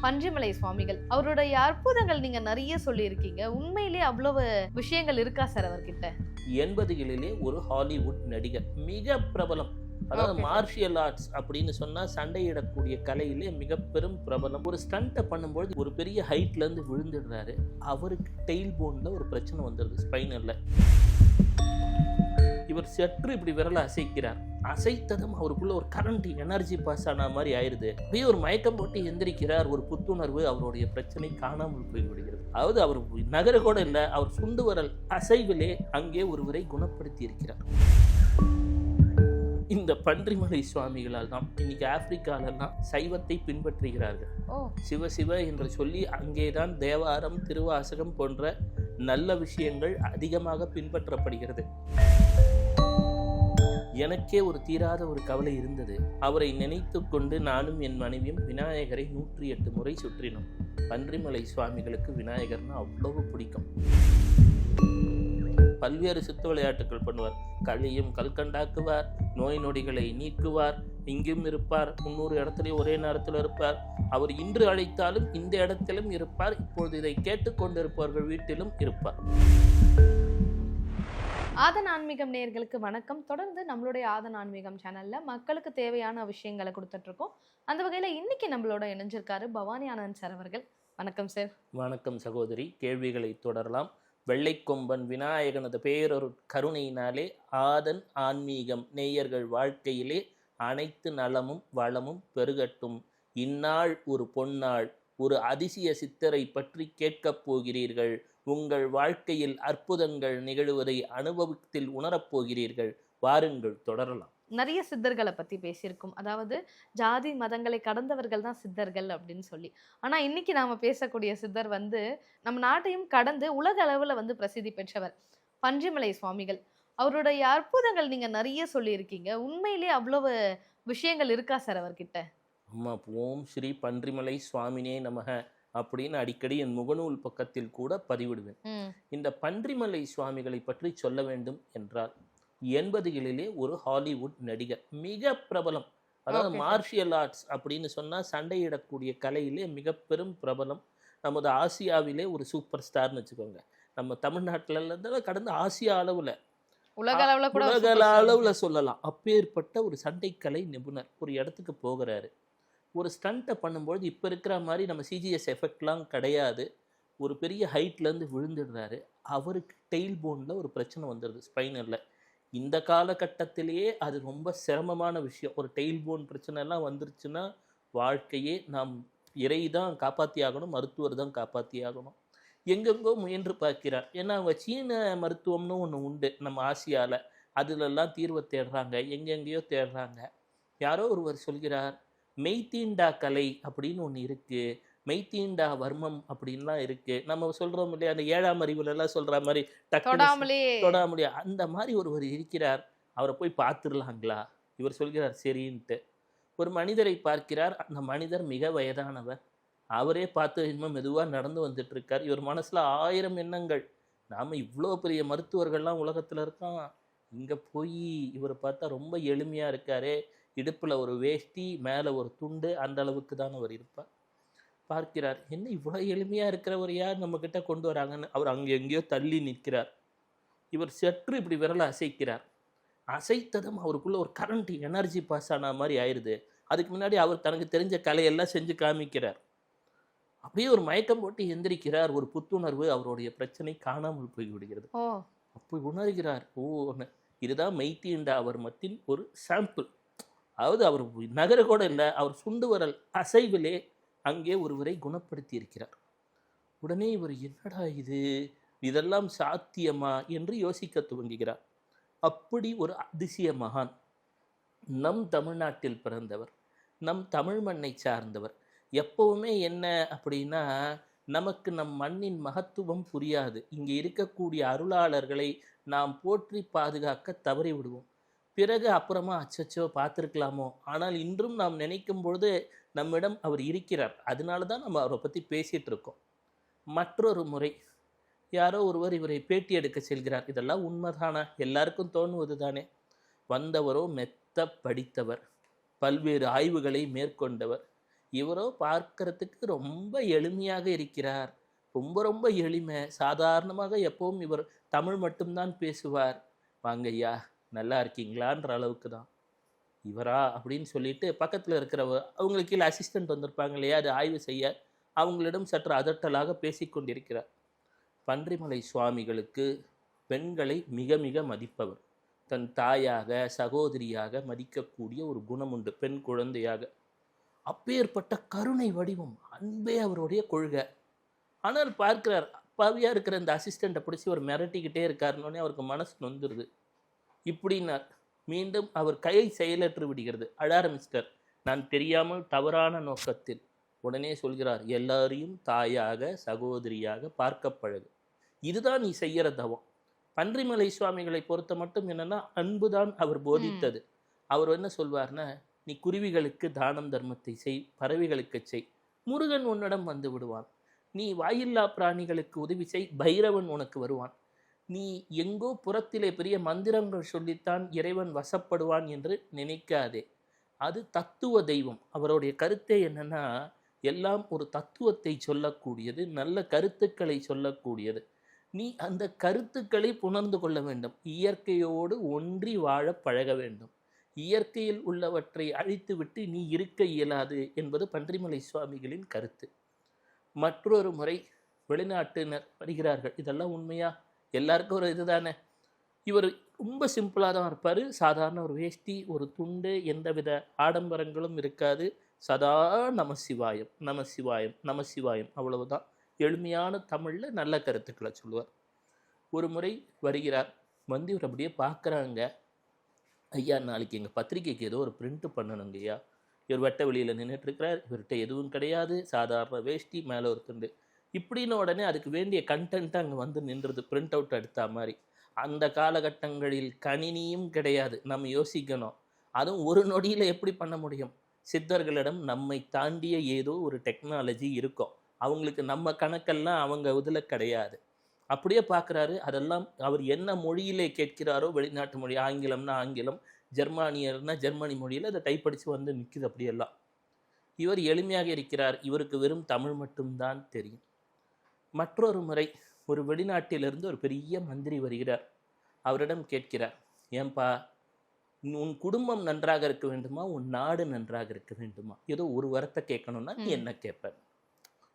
பன்றிமலை சுவாமிகள் அவருடைய அற்புதங்கள் நீங்க நிறைய சொல்லியிருக்கீங்க. உண்மையிலேயே அவ்வளவு விஷயங்கள் இருக்கா சார் அவர்கிட்ட? எண்பதுகளிலே ஒரு ஹாலிவுட் நடிகர் மிக பிரபலம். அதாவது. மார்ஷியல் ஆர்ட்ஸ் அப்படின்னு சொன்னா சண்டையிடக்கூடிய கலையிலே மிக பெரும் பிரபலம். ஒரு ஸ்டண்ட்டை பண்ணும்போது ஒரு பெரிய ஹைட்ல இருந்து விழுந்துடுறாரு. அவருக்கு டெயில் போன்ல ஒரு பிரச்சனை வந்துடுது ஸ்பைனல்ல இவர் சற்று இப்படி விரலை அசைக்கிறார். அசைத்ததும் அவருக்குள்ள ஒரு கரண்ட் எனர்ஜி பாஸ் ஆன மாதிரி ஆயிருது அப்படியே ஒரு மயக்கம் போட்டு எந்திரிக்கிறார். ஒரு புத்துணர்வு அவருடைய பிரச்சனை காணாமல் போய்விடுகிறது. அதாவது அவர் நகர கூட இல்லை அவர் சுண்டு வரல் அசைவிலே அங்கே ஒருவரை குணப்படுத்தி இருக்கிறார். இந்த பன்றிமலை சுவாமிகளால் தான் இன்னைக்கு ஆப்பிரிக்காலெல்லாம் சைவத்தை பின்பற்றுகிறார்கள். ஓ. சிவ சிவ என்று சொல்லி அங்கேதான் தேவாரம் திருவாசகம் போன்ற நல்ல விஷயங்கள் அதிகமாக பின்பற்றப்படுகிறது. எனக்கே ஒரு தீராத ஒரு கவலை இருந்தது. அவரை நினைத்து கொண்டு நானும் என் மனைவியும் விநாயகரை நூற்றி எட்டு முறை சுற்றினோம். பன்றிமலை சுவாமிகளுக்கு விநாயகர்னா அவ்வளவு பிடிக்கும். பல்வேறு சித்த விளையாட்டுகள் பண்ணுவார். களியும் கல்கண்டாக்குவார் நோய் நொடிகளை நீக்குவார் இங்கும் இருப்பார் முன்னூறு இடத்துலையும் ஒரே நேரத்தில் இருப்பார். அவர் இன்று அழைத்தாலும் இந்த இடத்திலும் இருப்பார் இப்பொழுது இதை கேட்டுக்கொண்டிருப்பவர்கள் வீட்டிலும் இருப்பார். ஆதன் ஆன்மீகம் நேயர்களுக்கு வணக்கம். தொடர்ந்து நம்மளுடைய ஆதன் ஆன்மீகம் சேனல்ல மக்களுக்கு தேவையான விஷயங்களை கொடுத்துட்டு இருக்கோம் அந்த வகையில இன்னைக்கு நம்மளோட இணைஞ்சிருக்காரு பவானி ஆனந்த் சார் அவர்கள். வணக்கம் சார் வணக்கம் சகோதரி. கேள்விகளை தொடரலாம். வெள்ளைக்கொம்பன் விநாயகனது பேரொரு கருணையினாலே ஆதன் ஆன்மீகம் நேயர்கள் வாழ்க்கையிலே அனைத்து நலமும் வளமும் பெருகட்டும். இந்நாள் ஒரு பொன்னாள். ஒரு அதிசய சித்தரை பற்றி கேட்கப் போகிறீர்கள். உங்கள் வாழ்க்கையில் அற்புதங்கள் நிகழுவதை அனுபவத்தில் உணரப் போகிறீர்கள் வாருங்கள் தொடரலாம். நிறைய சித்தர்களை பத்தி பேசியிருக்கோம். அதாவது ஜாதி மதங்களை கடந்தவர்கள் தான் சித்தர்கள் அப்படின்னு சொல்லி. ஆனா இன்னைக்கு நாம பேசக்கூடிய சித்தர் வந்து நம்ம நாட்டையும் கடந்து உலக அளவுல வந்து பிரசித்தி பெற்றவர் பன்றிமலை சுவாமிகள். அவருடைய அற்புதங்கள் நீங்க நிறைய சொல்லியிருக்கீங்க. உண்மையிலேயே அவ்வளவு விஷயங்கள் இருக்கா சார் அவர்கிட்ட? அம்மா ஓம் ஸ்ரீ பன்றிமலை சுவாமினே நமக. அப்படின்னு அடிக்கடி என் முகநூல் பக்கத்தில் கூட பதிவிடுவேன். இந்த பன்றிமலை சுவாமிகளை பற்றி சொல்ல வேண்டும் என்றால் எண்பதுகளிலே ஒரு ஹாலிவுட் நடிகர் மிக பிரபலம். அதாவது. மார்ஷியல் ஆர்ட்ஸ் அப்படின்னு சொன்னா சண்டையிடக்கூடிய கலையிலே மிக பெரும் பிரபலம். நமது ஆசியாவிலே ஒரு சூப்பர் ஸ்டார்னு வச்சுக்கோங்க. நம்ம தமிழ்நாட்டுல கடந்து ஆசியா அளவுல. உலக அளவுல கூட உலக அளவுல சொல்லலாம். அப்பேற்பட்ட ஒரு சண்டைக்கலை நிபுணர் ஒரு இடத்துக்கு போகிறாரு. ஒரு ஸ்டண்ட்டை பண்ணும்பொழுது இப்போ இருக்கிற மாதிரி நம்ம சிஜிஎஸ் எஃபெக்ட்லாம் கிடையாது. ஒரு பெரிய ஹைட்லேருந்து விழுந்துடுறாரு. அவருக்கு டெயில் போனில் ஒரு பிரச்சனை வந்துடுது ஸ்பைனரில் இந்த காலகட்டத்திலேயே அது ரொம்ப சிரமமான விஷயம். ஒரு டெயில் போன் பிரச்சனைலாம் வந்துருச்சுன்னா வாழ்க்கையே நாம் இறை தான் காப்பாற்றி ஆகணும் மருத்துவர் தான் காப்பாற்றி ஆகணும் எங்கெங்கோ முயன்று பார்க்கிறார். ஏன்னா அவங்க சீன மருத்துவம்னு ஒன்று உண்டு நம்ம ஆசியாவில் அதிலெல்லாம் தீர்வை தேடுறாங்க எங்கெங்கேயோ தேடுறாங்க. யாரோ ஒருவர் சொல்கிறார் மெய்தீண்டா கலை அப்படின்னு ஒன்று இருக்குது மெய்தீண்டா வர்மம் அப்படின்லாம் இருக்குது நம்ம சொல்கிறோம் இல்லையா அந்த ஏழாம் அறிவுல எல்லாம் சொல்கிற மாதிரி தொடாமலே. அந்த மாதிரி ஒருவர் இருக்கிறார். அவரை போய் பார்த்துடலாங்களா? இவர் சொல்கிறார் சரின்ட்டு. ஒரு மனிதரை பார்க்கிறார். அந்த மனிதர் மிக வயதானவர். அவரே பார்த்து இன்னும் மெதுவாக நடந்து வந்துட்டு இருக்கார் இவர் மனசுல ஆயிரம் எண்ணங்கள். நாம இவ்வளோ பெரிய மருத்துவர்கள்லாம் உலகத்துல இருக்கோம். இங்க போய் இவரை பார்த்தா ரொம்ப எளிமையா இருக்காரே. இடுப்புல ஒரு வேஷ்டி மேலே ஒரு துண்டு அந்த அளவுக்கு தான் அவர் இருப்பார். பார்க்கிறார் என்ன இவ்வளோ எளிமையா இருக்கிறவர் யார் நம்ம கிட்ட கொண்டு வராங்கன்னு? அவர் அங்கே எங்கேயோ தள்ளி நிற்கிறார். இவர் சற்று இப்படி விரலை அசைக்கிறார். அசைத்ததும் அவருக்குள்ள ஒரு கரண்ட் எனர்ஜி பாஸ் ஆன மாதிரி ஆயிடுது அதுக்கு முன்னாடி அவர் தனக்கு தெரிஞ்ச கலையெல்லாம் செஞ்சு காமிக்கிறார். அப்படியே ஒரு மயக்கம் போட்டு எந்திரிக்கிறார். ஒரு புத்துணர்வு அவருடைய பிரச்சனை காணாமல் போய்விடுகிறது. அப்போ உணர்கிறார். ஓ இதுதான் மெய்த்தீண்டா வர்மத்தின் ஒரு சாம்பிள் அதாவது அவர் நகர கூட இல்லை அவர் சுண்டு வரல் அசைவிலே அங்கே ஒருவரை குணப்படுத்தி இருக்கிறார் உடனே இவர் என்னடா இது? இதெல்லாம் சாத்தியமா? என்று யோசிக்க துவங்குகிறார். அப்படி ஒரு அதிசய மகான் நம் தமிழ்நாட்டில் பிறந்தவர் நம் தமிழ் மண்ணை சார்ந்தவர் எப்பவுமே என்ன அப்படின்னா நமக்கு நம் மண்ணின் மகத்துவம் புரியாது. இங்கே இருக்கக்கூடிய அருளாளர்களை நாம் போற்றி பாதுகாக்க தவறி விடுவோம் பிறகு அப்புறமா அச்சச்சோ பார்த்துருக்கலாமோ? ஆனால் இன்றும் நாம் நினைக்கும் பொழுது நம்மிடம் அவர் இருக்கிறார். அதனால தான் நம்ம அவரை பற்றி பேசிகிட்டு இருக்கோம். மற்றொரு முறை யாரோ ஒருவர் இவரை பேட்டி எடுக்க செல்கிறார். இதெல்லாம் உண்மைதானா? எல்லாருக்கும் தோணுவது தானே வந்தவரோ மெத்த படித்தவர். பல்வேறு ஆய்வுகளை மேற்கொண்டவர். இவரோ பார்க்கறதுக்கு ரொம்ப எளிமையாக இருக்கிறார். ரொம்ப ரொம்ப எளிமை. சாதாரணமாக எப்பவும் இவர் தமிழ் மட்டும்தான் பேசுவார். வாங்கய்யா. நல்லா இருக்கீங்களான்ற அளவுக்கு தான். இவரா அப்படின்னு சொல்லிட்டு பக்கத்தில் இருக்கிறவ அவங்களுக்கு கீழே அசிஸ்டண்ட் வந்திருப்பாங்க இல்லையா அது ஆய்வு செய்ய அவங்களிடம் சற்று அதட்டலாக பேசிக்கொண்டிருக்கிறார். பன்றிமலை சுவாமிகளுக்கு பெண்களை மிக மிக மதிப்பவர். தன் தாயாக சகோதரியாக மதிக்கக்கூடிய ஒரு குணம் உண்டு பெண் குழந்தையாக. அப்பேற்பட்ட கருணை வடிவம் அன்பே அவருடைய கொள்கை. ஆனால் பார்க்கிறார் அப்பாவியாக இருக்கிற இந்த அசிஸ்டண்ட்டை பிடிச்சி அவர் மிரட்டிக்கிட்டே இருக்காருன்னொடனே அவருக்கு மனசு நொந்துருது. இப்படின்னார் மீண்டும் அவர் கையை செயலற்று விடுகிறது. அழ ஆரம்பிச்சிட்டார் நான் தெரியாமல் தவறான நோக்கத்தில் உடனே சொல்கிறார் எல்லாரையும் தாயாக சகோதரியாக பார்க்க பழகு. இதுதான் நீ செய்யற தவம். பன்றிமலை சுவாமிகளை பொறுத்த மட்டும் என்னன்னா அன்புதான் அவர் போதித்தது. அவர் என்ன சொல்வார்னா நீ குருவிகளுக்கு தானம் தர்மத்தை செய் பறவைகளுக்கு செய். முருகன் உன்னிடம் வந்து விடுவான். நீ வாயில்லா பிராணிகளுக்கு உதவி செய் பைரவன் உனக்கு வருவான். நீ எங்கோ புறத்திலே பெரிய மந்திரங்கள் சொல்லித்தான் இறைவன் வசப்படுவான் என்று நினைக்காதே. அது தத்துவ தெய்வம். அவருடைய கருத்தே என்னன்னா எல்லாம் ஒரு தத்துவத்தை சொல்லக்கூடியது நல்ல கருத்துக்களை சொல்லக்கூடியது. நீ அந்த கருத்துக்களை புணர்ந்து கொள்ள வேண்டும். இயற்கையோடு ஒன்றி வாழ பழக வேண்டும். இயற்கையில் உள்ளவற்றை அழித்துவிட்டு நீ இருக்க இயலாது என்பது பன்றிமலை சுவாமிகளின் கருத்து. மற்றொரு முறை வெளிநாட்டினர் வருகிறார்கள். இதெல்லாம் உண்மையா? எல்லாருக்கும் ஒரு இதுதானே? இவர் ரொம்ப சிம்பிளாக தான் இருப்பார். சாதாரண ஒரு வேஷ்டி ஒரு துண்டு எந்தவித ஆடம்பரங்களும் இருக்காது. சதா நமசிவாயம் நம சிவாயம் அவ்வளவுதான். எளிமையான தமிழில் நல்ல கருத்துக்களை சொல்லுவார். ஒரு முறை வருகிறார். வந்து இவர் அப்படியே பார்க்குறாங்க ஐயா நாளைக்கு எங்கள் பத்திரிக்கைக்கு ஏதோ ஒரு பிரிண்ட்டு பண்ணணுங்க ஐயா இவர் வெட்ட வெளியில் நின்றுட்டு இருக்கிறார். இவர்கிட்ட எதுவும் கிடையாது. சாதாரண வேஷ்டி மேலே ஒரு துண்டு. இப்படின்னு உடனே அதுக்கு வேண்டிய கண்டென்ட் அங்கே வந்து நின்றுது பிரிண்ட் அவுட் எடுத்த மாதிரி. அந்த காலகட்டங்களில் கணினியும் கிடையாது நம்ம யோசிக்கணும். அதுவும் ஒரு நொடியில் எப்படி பண்ண முடியும்? சித்தர்களிடம் நம்மை தாண்டிய ஏதோ ஒரு டெக்னாலஜி இருக்கும். அவங்களுக்கு நம்ம கணக்கெல்லாம் அவங்க இதில் கிடையாது. அப்படியே பார்க்குறாரு அதெல்லாம் அவர் என்ன மொழியிலே கேட்கிறாரோ வெளிநாட்டு மொழி ஆங்கிலம்னா ஆங்கிலம் ஜெர்மானியர்னா ஜெர்மனி மொழியில் அதை டைப் அடித்து வந்து நிற்கிது அப்படியெல்லாம். இவர் எளிமையாக இருக்கிறார் இவருக்கு வெறும் தமிழ் மட்டும்தான் தெரியும். மற்றொரு முறை ஒரு வெளிநாட்டிலிருந்து ஒரு பெரிய மந்திரி வருகிறார். அவரிடம் கேட்கிறார் ஏன்பா உன் குடும்பம் நன்றாக இருக்க வேண்டுமா? உன் நாடு நன்றாக இருக்க வேண்டுமா? ஏதோ ஒரு வரத்தை கேட்கணும்னா நீ. என்ன கேட்ப?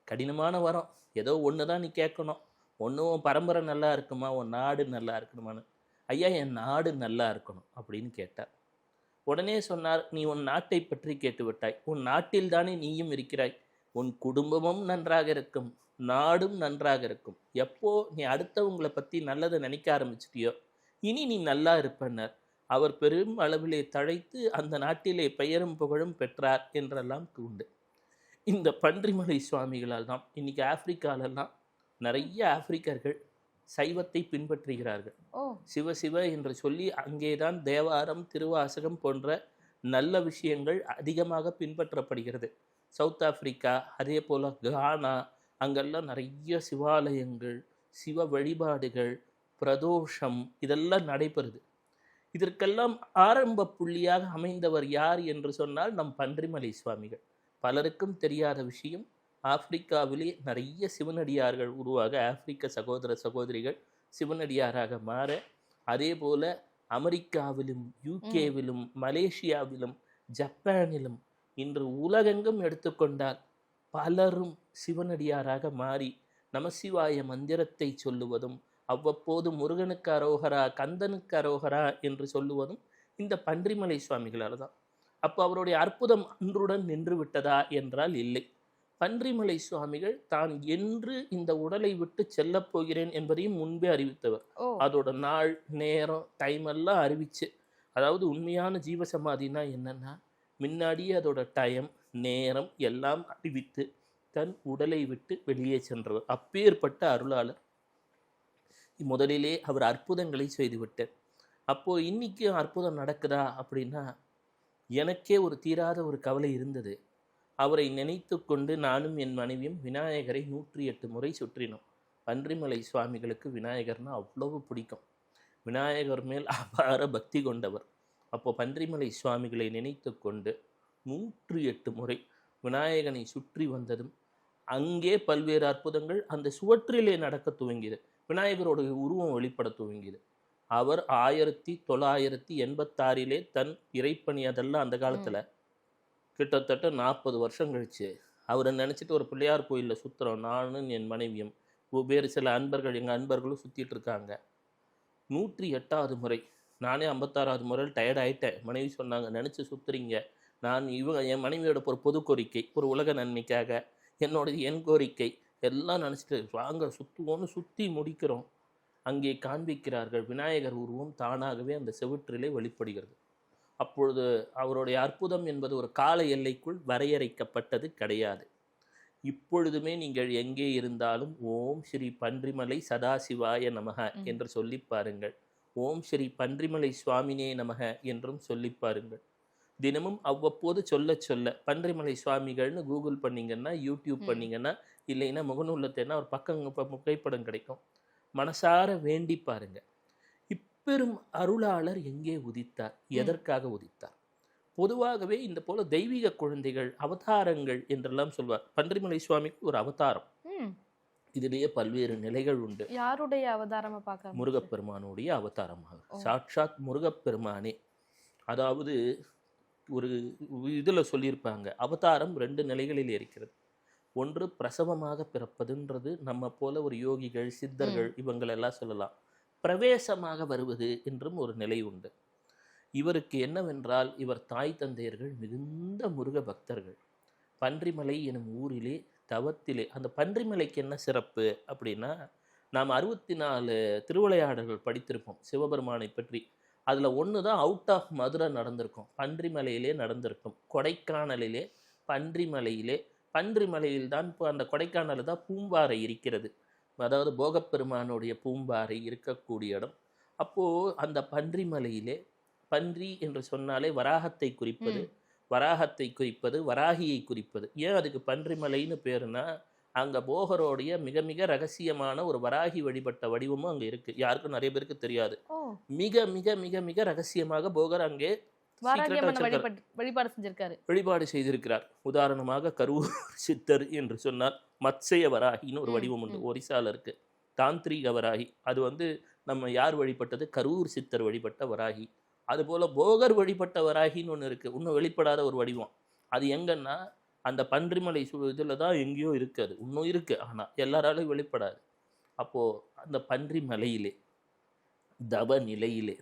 கடினமான வரம். ஏதோ ஒன்று தான் நீ கேட்கணும். ஒன்று உன் பரம்பரை நல்லா இருக்குமா? உன் நாடு நல்லா இருக்கணுமான்னு. ஐயா என் நாடு நல்லா இருக்கணும் அப்படின்னு கேட்டார். உடனே சொன்னார் நீ உன் நாட்டை பற்றி கேட்டு விட்டாய் உன் நாட்டில் தானே நீயும் இருக்கிறாய். உன் குடும்பமும் நன்றாக இருக்கும். நாடும் நன்றாக இருக்கும். எப்போ நீ அடுத்தவங்களை பற்றி நல்லதை நினைக்க ஆரம்பிச்சிட்டியோ இனி நீ நல்லா இருப்பனர். அவர் பெரும் அளவிலே தழைத்து அந்த நாட்டிலே பெயரும் புகழும் பெற்றார் என்றெல்லாம் உண்டு இந்த பன்றிமலை சுவாமிகளால் தான் இன்னைக்கு ஆப்பிரிக்காலெல்லாம் நிறைய ஆப்பிரிக்கர்கள் சைவத்தை பின்பற்றுகிறார்கள். ஓ. சிவ சிவ என்று சொல்லி அங்கேதான் தேவாரம் திருவாசகம் போன்ற நல்ல விஷயங்கள் அதிகமாக பின்பற்றப்படுகிறது. சவுத் ஆப்பிரிக்கா அதே போல் கானா அங்கெல்லாம் நிறைய சிவாலயங்கள் சிவ வழிபாடுகள் பிரதோஷம் இதெல்லாம் நடைபெறுது. இதற்கெல்லாம் ஆரம்ப புள்ளியாக அமைந்தவர் யார் என்று சொன்னால் நம் பன்றிமலை சுவாமிகள். பலருக்கும் தெரியாத விஷயம் ஆப்பிரிக்காவிலே நிறைய சிவனடியார்கள் உருவாக ஆப்பிரிக்க சகோதர சகோதரிகள் சிவனடியாராக மாற அதே போல அமெரிக்காவிலும் யூகேவிலும் மலேசியாவிலும் ஜப்பானிலும் இன்று உலகெங்கும் எடுத்துக்கொண்டால் பலரும் சிவனடியாராக மாறி நமசிவாய மந்திரத்தை சொல்லுவதும் அவ்வப்போது முருகனுக்கு அரோகரா கந்தனுக்கு அரோகரா என்று சொல்லுவதும் இந்த பன்றிமலை சுவாமிகளால் தான். அப்போ அவருடைய அற்புதம் அன்றுடன் நின்று விட்டதா என்றால் இல்லை. பன்றிமலை சுவாமிகள் தான் என்று இந்த உடலை விட்டு செல்லப் போகிறேன் என்பதையும் முன்பே அறிவித்தவர். அதோட நாள் நேரம் டைம் எல்லாம் அறிவிச்சு. அதாவது உண்மையான ஜீவசமாதினா என்னன்னா முன்னாடியே அதோட டைம் நேரம் எல்லாம் அறிவித்து தன் உடலை விட்டு வெளியே சென்றவர். அப்பேற்பட்ட அருளாளர். முதலிலே அவர் அற்புதங்களை செய்துவிட்டார். அப்போ இன்றைக்கும் அற்புதம் நடக்குதா அப்படின்னா எனக்கே ஒரு தீராத ஒரு கவலை இருந்தது. அவரை நினைத்து கொண்டு நானும் என் மனைவியும் விநாயகரை நூற்றி எட்டு முறை சுற்றினோம். பன்றிமலை சுவாமிகளுக்கு விநாயகர்னா அவ்வளவு பிடிக்கும். விநாயகர் மேல் அபார பக்தி கொண்டவர். அப்போ பன்றிமலை சுவாமிகளை நினைத்து கொண்டு நூற்றி எட்டு முறை விநாயகனை சுற்றி வந்ததும் அங்கே பல்வேறு அற்புதங்கள் அந்த சுவற்றிலே நடக்க துவங்கியது. விநாயகரோட உருவம் வெளிப்பட துவங்கியது. அவர் ஆயிரத்தி தொள்ளாயிரத்தி எண்பத்தாறிலே தன் இறைப்பணி அதெல்லாம் அந்த காலத்துல கிட்டத்தட்ட நாற்பது வருஷம் கழிச்சு அவரை நினைச்சிட்டு ஒரு பிள்ளையார் கோயில்ல சுத்துறோம். நானும் என் மனைவியும். வேறு சில அன்பர்கள் எங்க அன்பர்களும் சுத்திட்டு இருக்காங்க. நூற்றி எட்டாவது முறை. நானே ஐம்பத்தாறாவது முறையில் டயர்ட் ஆயிட்டேன். மனைவி சொன்னாங்க நினைச்சு சுத்துறீங்க. நான் இவங்க என் மனைவியோட ஒரு பொது கோரிக்கை ஒரு உலக நன்மைக்காக என்னோட என் கோரிக்கை. எல்லாம் நினச்சிட்டு வாங்க சுற்றுவோன்னு சுற்றி முடிக்கிறோம். அங்கே காண்பிக்கிறார்கள் விநாயகர் உருவம் தானாகவே அந்த செவுற்றிலே வெளிப்படுகிறது. அப்பொழுது அவருடைய அற்புதம் என்பது ஒரு கால எல்லைக்குள் வரையறைக்கப்பட்டது கிடையாது. இப்பொழுதுமே நீங்கள் எங்கே இருந்தாலும் ஓம் ஸ்ரீ பன்றிமலை சதாசிவாய நமக என்று சொல்லி பாருங்கள். ஓம் ஸ்ரீ பன்றிமலை சுவாமினே நமக என்றும் சொல்லி பாருங்கள். தினமும் அவ்வப்போது சொல்ல சொல்ல பன்றிமலை சுவாமிகள்னு கூகுள் பண்ணீங்கன்னா யூடியூப். பண்ணீங்கன்னா இல்லைன்னா முகநூலில் தேனா ஒரு பக்கம் ப- புகைப்படம் கிடைக்கும். மனசார வேண்டி பாருங்க. இப்பெரும் அருளாளர் எங்கே உதித்தார்? எதற்காக உதித்தார்? பொதுவாகவே இந்த போல தெய்வீக குழந்தைகள் அவதாரங்கள் என்றெல்லாம் சொல்வார். பன்றிமலை சுவாமிக்கு ஒரு அவதாரம். இதிலேயே பல்வேறு நிலைகள் உண்டு. யாருடைய அவதாரமா பார்க்க முருகப்பெருமானுடைய அவதாரமாக. சாட்சாத் முருகப்பெருமானே. அதாவது ஒரு இதில் சொல்லியிருப்பாங்க அவதாரம் ரெண்டு நிலைகளில் இருக்கிறது. ஒன்று பிரசவமாக பிறப்பதுன்றது நம்ம போல ஒரு யோகிகள் சித்தர்கள் இவங்களெல்லாம் சொல்லலாம். பிரவேசமாக வருவது என்றும் ஒரு நிலை உண்டு. இவருக்கு என்னவென்றால் இவர் தாய் தந்தையர்கள் மிகுந்த முருக பக்தர்கள். பன்றிமலை எனும் ஊரிலே தவத்திலே அந்த பன்றிமலைக்கு என்ன சிறப்பு அப்படின்னா நாம் அறுபத்தி நாலு திருவிளையாடல்கள் படித்திருப்போம். சிவபெருமானை பற்றி அதில் ஒன்று தான் அவுட் ஆஃப் மதுரை நடந்திருக்கும். பன்றிமலையிலே நடந்திருக்கும். கொடைக்கானலிலே பன்றிமலையிலே பன்றிமலையில் தான் இப்போ அந்த கொடைக்கானலில் தான் பூம்பாறை இருக்கிறது. அதாவது போகப்பெருமானுடைய பூம்பாறை இருக்கக்கூடிய இடம். அப்போது அந்த பன்றிமலையிலே பன்றி என்று சொன்னாலே வராகத்தை குறிப்பது. வராகத்தை குறிப்பது வராகியை குறிப்பது. ஏன் அதுக்கு பன்றிமலைன்னு பேருனா அங்க போகரோடைய மிக மிக ரகசியமான ஒரு வராகி வழிபட்ட வடிவமும் அங்க இருக்கு. யாருக்கும் நிறைய பேருக்கு தெரியாது. மிக மிக மிக மிக ரகசியமாக போகர் அங்கே. வழிபாடு செஞ்சிருக்காரு. வழிபாடு செய்திருக்கிறார். உதாரணமாக கரூர் சித்தர் என்று சொன்னால் மத்சய வராகின்னு ஒரு வடிவம் உண்டு. ஒரிசால இருக்கு. தாந்திரீக வராகி. அது வந்து நம்ம யார் வழிபட்டது? கரூர் சித்தர் வழிபட்ட வராகி. அதுபோல போகர் வழிபட்ட வராகின்னு ஒன்று இருக்கு. இன்னும் வெளிப்படாத ஒரு வடிவம். அது எங்கன்னா அந்த பன்றிமலை இதில் தான் எங்கேயோ இருக்காது இன்னும் இருக்குது ஆனால் எல்லாராலும் வெளிப்படாது. அப்போது அந்த பன்றி மலையிலே தவ நிலையிலே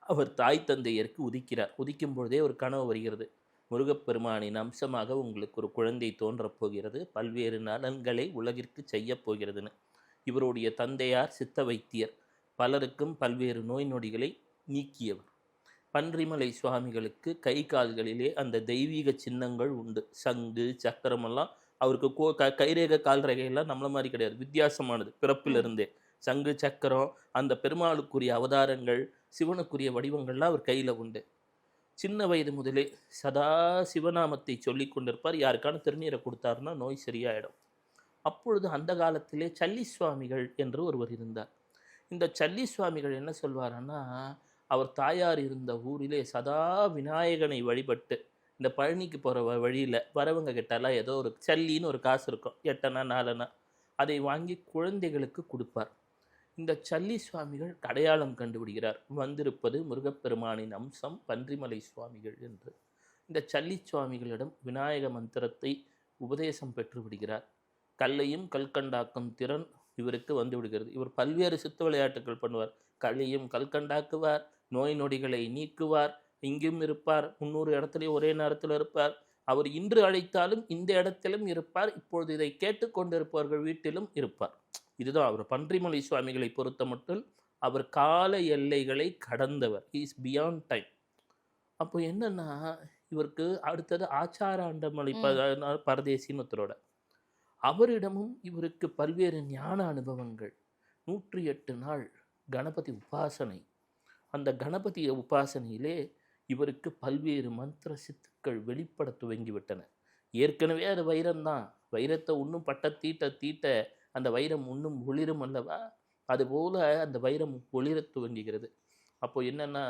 அவர் தாய் தந்தையருக்கு உதிக்கிறார். உதிக்கும் பொழுதே ஒரு கனவு வருகிறது. முருகப்பெருமானின் அம்சமாக உங்களுக்கு ஒரு குழந்தை தோன்றப் போகிறது. பல்வேறு நலன்களை உலகிற்கு செய்யப் போகிறதுன்னு. இவருடைய தந்தையார் சித்த வைத்தியர். பலருக்கும் பல்வேறு நோய் நொடிகளை நீக்கியவர். பன்றிமலை சுவாமிகளுக்கு கை கால்களிலே அந்த தெய்வீக சின்னங்கள் உண்டு. சங்கு சக்கரமெல்லாம் அவருக்கு கோ க கைரேக கால் ரேகையெல்லாம் நம்மள மாதிரி கிடையாது. வித்தியாசமானது பிறப்பிலிருந்தே. சங்கு சக்கரம் அந்த பெருமாளுக்குரிய அவதாரங்கள் சிவனுக்குரிய வடிவங்கள்லாம் அவர் கையில் உண்டு. சின்ன வயது முதலே சதா சிவநாமத்தை சொல்லி கொண்டிருப்பார். யாருக்கான திருநீரை கொடுத்தாருன்னா நோய் சரியாயிடும். அப்பொழுது அந்த காலத்திலே சல்லி சுவாமிகள் என்று ஒருவர் இருந்தார். இந்த சல்லி சுவாமிகள் என்ன சொல்வாருன்னா அவர் தாயார் இருந்த ஊரிலே சதா விநாயகனை வழிபட்டு இந்த பழனிக்கு போகிற வழியில் வரவங்க கிட்டலாம் ஏதோ ஒரு சல்லின்னு ஒரு காசு இருக்கும். எட்டனா நாலனா. அதை வாங்கி குழந்தைகளுக்கு கொடுப்பார். இந்த சல்லி சுவாமிகள் அடையாளம் கண்டுபிடிக்கிறார். வந்திருப்பது முருகப்பெருமானின் அம்சம் பன்றிமலை சுவாமிகள் என்று. இந்த சல்லி சுவாமிகளிடம் விநாயக மந்திரத்தை உபதேசம் பெற்று விடுகிறார். கல்லையும் கல்கண்டாக்கும் திறன் இவருக்கு வந்து விடுகிறது. இவர் பல்வேறு சித்து விளையாட்டுகள் பண்ணுவார். கல்லையும் கல்கண்டாக்குவார். நோய் நொடிகளை நீக்குவார். இங்கும் இருப்பார். முன்னூறு இடத்துலையும் ஒரே நேரத்தில் இருப்பார். அவர் இன்று அழைத்தாலும் இந்த இடத்திலும் இருப்பார். இப்பொழுது இதை கேட்டுக்கொண்டிருப்பவர்கள் வீட்டிலும் இருப்பார். இதுதான் அவர் பன்றிமலை சுவாமிகளை பொறுத்த மட்டும் அவர் கால எல்லைகளை கடந்தவர். இஸ் பியாண்ட் டைம் அப்போ என்னன்னா இவருக்கு அடுத்தது ஆச்சார அண்டமலை பரதேசின்னு ஒருத்தரோட அவரிடமும் இவருக்கு பல்வேறு ஞான அனுபவங்கள். நூற்றி எட்டு நாள் கணபதி உபாசனை. அந்த கணபதி உபாசனையிலே இவருக்கு பல்வேறு மந்திர சித்துக்கள் வெளிப்பட துவங்கிவிட்டன. ஏற்கனவே அது வைரம்தான். வைரத்தை ஒன்றும் பட்ட தீட்ட தீட்ட அந்த வைரம் ஒன்றும் ஒளிரும் அல்லவா? அதுபோல் அந்த வைரம் ஒளிரத் துவங்குகிறது. அப்போது என்னென்னா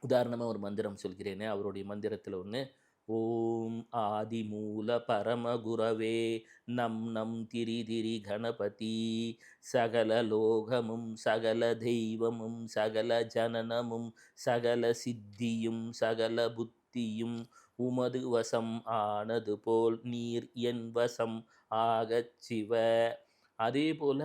உதாரணமாக ஒரு மந்திரம் சொல்கிறேனே அவருடைய மந்திரத்தில் ஒன்று ஓம் ஆதிமூல பரமகுரவே நம் நம் திரிதிரி கணபதி. சகல லோகமும் சகல தெய்வமும் சகல ஜனனமும் சகல சித்தியும் சகல புத்தியும் உமது வசம் ஆனது போல் நீர் என் வசம் ஆகச் சிவ. அதே போல்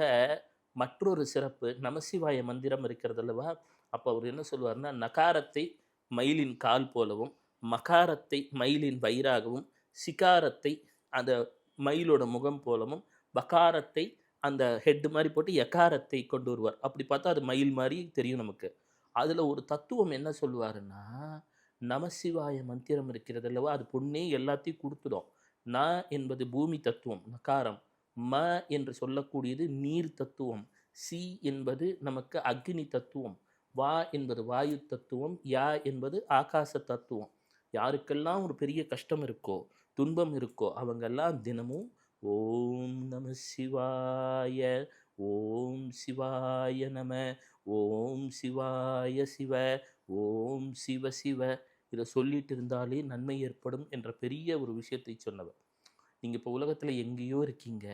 மற்றொரு சிறப்பு நமசிவாய மந்திரம் இருக்கிறது அல்லவா அப்போ அவர் என்ன சொல்வார்னா நகாரத்தை மயிலின் கால் போலவும் மகாரத்தை மயிலின் வயிறாகவும் சிகாரத்தை அந்த மயிலோட முகம் போலவும் பகாரத்தை அந்த ஹெட் மாதிரி போட்டு எக்காரத்தை கொண்டு வருவார். அப்படி பார்த்தா அது மயில் மாதிரி தெரியும் நமக்கு. அதில் ஒரு தத்துவம் என்ன சொல்லுவாருன்னா நமசிவாய மந்திரம் இருக்கிறது அல்லவா? அது பொண்ணே எல்லாத்தையும் கொடுத்துடும். ந என்பது பூமி தத்துவம் நகாரம் ம என்று சொல்லக்கூடியது நீர் தத்துவம். சி என்பது நமக்கு அக்னி தத்துவம். வா என்பது வாயு தத்துவம். யா என்பது ஆகாச தத்துவம். யாருக்கெல்லாம் ஒரு பெரிய கஷ்டம் இருக்கோ துன்பம் இருக்கோ அவங்கெல்லாம் தினமும் ஓம் நம சிவாய ஓம் சிவாய நம ஓம் சிவாய சிவ ஓம் சிவ சிவ. இதை சொல்லிட்டு இருந்தாலே நன்மை ஏற்படும் என்ற பெரிய ஒரு விஷயத்தை சொன்னவர். நீங்கள் இப்போ உலகத்தில் எங்கேயோ இருக்கீங்க.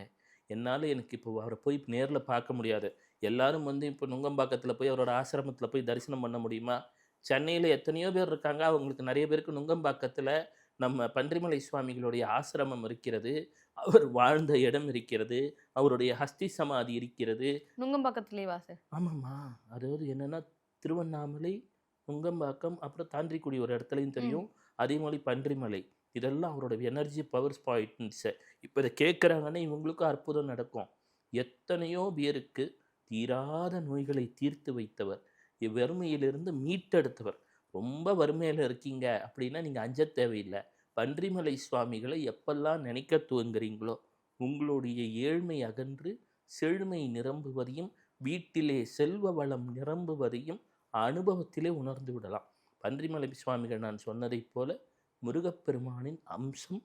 என்னால் எனக்கு இப்போ அவரை போய் நேரில் பார்க்க முடியாது. எல்லாரும் வந்து இப்போ நுங்கம்பாக்கத்தில் போய் அவரோட ஆசிரமத்தில் போய் தரிசனம் பண்ண முடியுமா? சென்னையில் எத்தனையோ பேர் இருக்காங்க. அவங்களுக்கு நிறைய பேருக்கு நுங்கம்பாக்கத்தில் நம்ம பன்றிமலை சுவாமிகளுடைய ஆசிரமம் இருக்கிறது. அவர் வாழ்ந்த இடம் இருக்கிறது. அவருடைய ஹஸ்தி சமாதி இருக்கிறது. நுங்கம்பாக்கத்திலே வாசு ஆமாம்மா. அதாவது என்னன்னா திருவண்ணாமலை நுங்கம்பாக்கம் அப்புறம் தாண்டிக்குடி ஒரு இடத்துலையும் தெரியும். அதே மாதிரி பன்றிமலை. இதெல்லாம் அவரோட எனர்ஜி பவர் பாயிண்ட்ஸு இப்போ இதை கேட்குறாங்கன்னா இவங்களுக்கும் அற்புதம் நடக்கும். எத்தனையோ பேருக்கு தீராத நோய்களை தீர்த்து வைத்தவர். இவ்வறுமையிலிருந்து மீட்டெடுத்தவர். ரொம்ப வறுமையில் இருக்கீங்க. அப்படின்னா நீங்கள் அஞ்ச தேவையில்லை. பன்றிமலை சுவாமிகளை எப்பெல்லாம் நினைக்க துவங்குறீங்களோ உங்களுடைய ஏழ்மை அகன்று செழுமை நிரம்புவதையும் வீட்டிலே செல்வ வளம் நிரம்புவதையும் அனுபவத்திலே உணர்ந்து விடலாம். பன்றிமலை சுவாமிகள் நான் சொன்னதைப் போல முருகப்பெருமானின் அம்சம்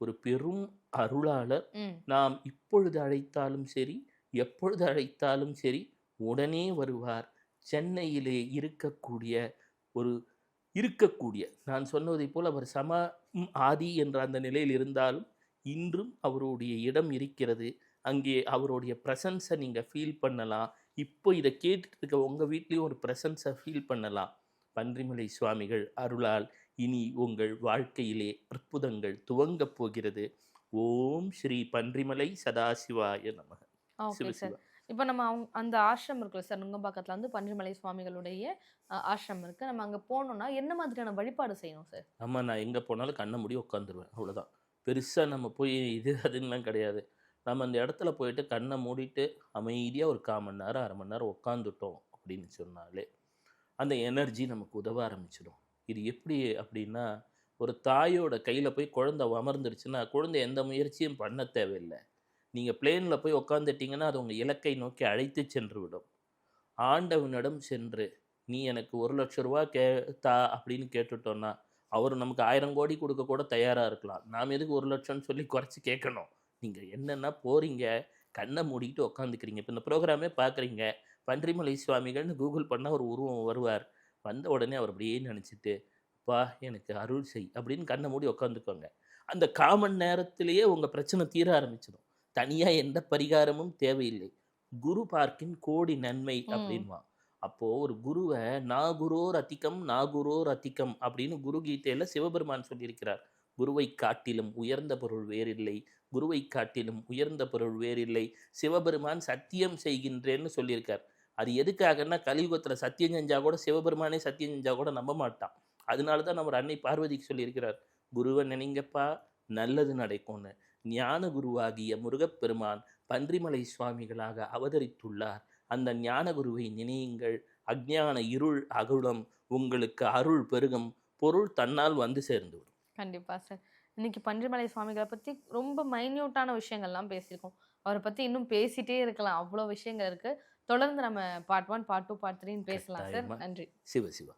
ஒரு பெரும் அருளாளர். நாம் இப்பொழுது அழைத்தாலும் சரி எப்பொழுது அழைத்தாலும் சரி உடனே வருவார். சென்னையிலே இருக்கக்கூடிய ஒரு இருக்கக்கூடிய நான் சொன்னதைப் போல் அவர் சம ஆதி என்ற அந்த நிலையில் இருந்தாலும் இன்றும் அவருடைய இடம் இருக்கிறது. அங்கே அவருடைய ப்ரெசன்ஸை நீங்கள் ஃபீல் பண்ணலாம். இப்போ இதை கேட்டுட்டு இருக்க உங்கள் வீட்லேயும் ஒரு ப்ரெசன்ஸை ஃபீல் பண்ணலாம். பன்றிமலை சுவாமிகள் அருளால் இனி உங்கள் வாழ்க்கையிலே அற்புதங்கள் துவங்கப் போகிறது. ஓம் ஸ்ரீ பன்றிமலை சதாசிவாய நமக. சிவசிவா. இப்போ நம்ம அவங்க அந்த ஆசிரம் இருக்குல்ல சார்? நுங்கம்பாக்கத்தில் வந்து பன்றிமலை சுவாமிகளுடைய அஹ், ஆசிரம் நம்ம அங்கே போனோம்னா என்ன மாதிரியான வழிபாடு செய்யணும் சார்? ஆமாம் நான் எங்கே போனாலும் கண்ணை மூடி உட்காந்துருவேன் அவ்வளோதான் பெருசாக நம்ம போய் இது அதுன்னெலாம் கிடையாது. நம்ம அந்த இடத்துல போயிட்டு கண்ணை மூடிட்டு அமைதியாக ஒரு கால் மணி நேரம் அரை மணி நேரம் உட்காந்துட்டோம் அப்படின்னு சொன்னாலே அந்த எனர்ஜி நமக்கு உதவ ஆரம்பிச்சிடும். இது எப்படி அப்படின்னா ஒரு தாயோட கையில் போய் குழந்தை அமர்ந்துருச்சுன்னா குழந்தை எந்த முயற்சியும் பண்ண தேவையில்லை. நீங்கள் பிளேனில் போய் உட்காந்துட்டீங்கன்னா அது உங்கள் இலக்கை நோக்கி அழைத்து சென்று விடும் ஆண்டவனிடம் சென்று நீ எனக்கு ஒரு லட்ச ரூபா கே தா அப்படின்னு கேட்டுட்டோன்னா அவர் நமக்கு ஆயிரம் கோடி கொடுக்க கூட தயாராக இருக்கலாம். நாம் எதுக்கு ஒரு லட்சம்னு சொல்லி குறைச்சி கேட்கணும்? நீங்கள் என்னென்னா போகிறீங்க கண்ணை மூடிக்கிட்டு உட்காந்துக்கிறீங்க இப்போ இந்த ப்ரோக்ராமே பார்க்குறீங்க பன்றிமலை சுவாமிகள்னு கூகுள் பண்ணால் ஒரு உருவம் வருவார். வந்த உடனே அவர் அப்படியே நினச்சிட்டு அப்பா எனக்கு அருள் செய். அப்படின்னு கண்ணை மூடி உட்காந்துக்கோங்க அந்த காமன் நேரத்திலேயே உங்கள் பிரச்சனை தீர ஆரம்பிச்சிடும். தனியாக எந்த பரிகாரமும் தேவையில்லை. குரு பார்க்கின் கோடி நன்மை. அப்படின்வா அப்போ ஒரு குருவை நாகுரோர் அதிகம் நாகுரோர் அதிகம் அப்படின்னு குரு கீதையில சிவபெருமான் சொல்லியிருக்கிறார். குருவை காட்டிலும் உயர்ந்த பொருள் வேறில்லை. குருவை காட்டிலும் உயர்ந்த பொருள் வேறில்லை. சிவபெருமான் சத்தியம் செய்கின்றேன்னு சொல்லியிருக்கார். அது எதுக்காகன்னா கலியுகத்துல சத்தியம் செஞ்சா கூட சிவபெருமானே சத்தியம் செஞ்சா கூட நம்ப மாட்டான். அதனால தான் நம்ம அன்னை பார்வதிக்கு சொல்லியிருக்கிறார். குருவை நினைங்கப்பா நல்லது நடக்கும்னு. ஞான குருவாகிய முருகப்பெருமான் பன்றிமலை சுவாமிகளாக அவதரித்துள்ளார். அந்த ஞான குருவை நினையுங்கள். அஞ்ஞான இருள் அகுலம். உங்களுக்கு அருள் பெருகும். பொருள் தன்னால் வந்து சேர்ந்து விடும் கண்டிப்பா சார் இன்னைக்கு பன்றிமலை சுவாமிகளை பத்தி ரொம்ப மைன்யூட்டான விஷயங்கள்லாம் பேசியிருக்கோம். அவரை பத்தி இன்னும் பேசிட்டே இருக்கலாம். அவ்வளோ விஷயங்கள் இருக்கு. தொடர்ந்து நம்ம part one part two part த்ரீன்னு பேசலாம் சார். நன்றி. சிவ சிவா.